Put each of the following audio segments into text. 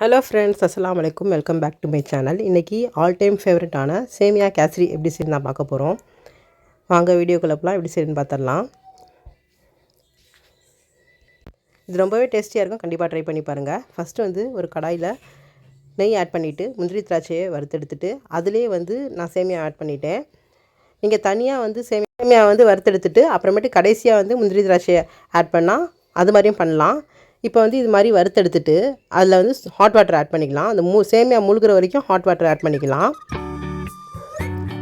Hello friends அஸ்லாம் அலைக்கும் welcome back to my channel இன்றைக்கி ஆல் டைம் ஃபேவரட்டான சேமியா கேசரி எப்படி செய்யணும் தான் பார்க்க போகிறோம் வாங்க வீடியோ போகலாம் எப்படி செய்யணும்னு பார்த்துடலாம். இது ரொம்பவே டேஸ்டியாக இருக்கும். கண்டிப்பாக ட்ரை பண்ணி பாருங்கள் ஃபஸ்ட்டு வந்து ஒரு கடாயில் நெய் ஆட் பண்ணிவிட்டு முந்திரி திராட்சையை வறுத்தெடுத்துட்டு அதுலேயே வந்து நான் சேமியா ஆட் பண்ணிட்டேன். நீங்கள் தனியாக வந்து சேமியா சேமியா வந்து வறுத்தெடுத்துட்டு அப்புறமேட்டு கடைசியாக வந்து முந்திரி திராட்சையை ஆட் பண்ணால் அது மாதிரியும் பண்ணலாம். இப்போ வந்து இது மாதிரி வறுத்தெடுத்துட்டு அதில் வந்து ஹாட் வாட்டர் ஆட் பண்ணிக்கலாம். அந்த மூ சேமியா முழுகிற வரைக்கும் ஹாட் வாட்டர் ஆட் பண்ணிக்கலாம்.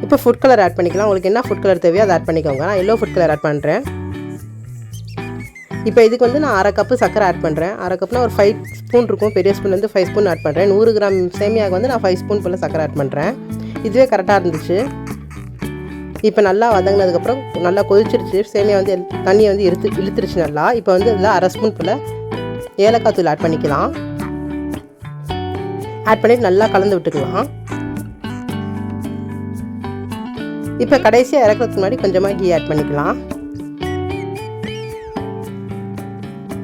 இப்போ ஃபுட் கலர் ஆட் பண்ணிக்கலாம். உங்களுக்கு என்ன ஃபுட் கலர் தேவையோ அதை ஆட் பண்ணிக்கோங்க. நான் எல்லோ ஃபுட் கலர் ஆட் பண்ணுறேன் இப்போ இதுக்கு வந்து நான் அரை கப்பு சக்கரை ஆட் பண்ணுறேன் அரை கப்னா ஒரு ஃபைவ் ஸ்பூன் இருக்கும். பெரிய ஸ்பூன் வந்து ஃபைவ் ஸ்பூன் ஆட் பண்ணுறேன் நூறு கிராம் சேமியாவுக்கு வந்து நான் ஃபைவ் ஸ்பூன் போல் சக்கரை ஆட் பண்ணுறேன் இதுவே கரெக்டாக இருந்துச்சு. இப்போ நல்லா வதங்கினதுக்கப்புறம் நல்லா கொதிச்சிருச்சு. சேமியா வந்து தண்ணியை வந்து இழுத்து இழுத்துருச்சு நல்லா. இப்போ வந்து இதில் அரை ஸ்பூன் போல் ஏலக்காய் தூள் ஆட் பண்ணிக்கலாம். ஆட் பண்ணிட்டு நல்லா கலந்து விட்டுக்கலாம். இப்போ கடைசியாக இறக்குறதுக்கு முன்னாடி கொஞ்சமாக கீ ஆட் பண்ணிக்கலாம்.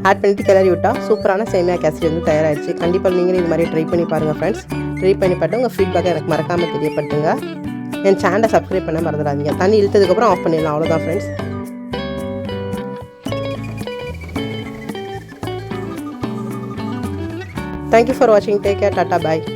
ஆட் பண்ணிவிட்டு கிளறி விட்டால் சூப்பரான சேமியா கேசரி வந்து தயாராகிடுச்சு கண்டிப்பாக நீங்களும் இது மாதிரி ட்ரை பண்ணி பாருங்கள் ஃப்ரெண்ட்ஸ் ட்ரை பண்ணி பார்த்து உங்கள் ஃபீட்பேக்கை எனக்கு மறக்காமல் தெரியப்படுத்துங்க. என் சேனலை சப்ஸ்கிரைப் பண்ண மறந்துடாதீங்க. தண்ணி இழுத்ததுக்கப்புறம் ஆஃப் பண்ணிடலாம். அவ்வளோதான் friends Thank you for watching. Take care. Tata. Bye.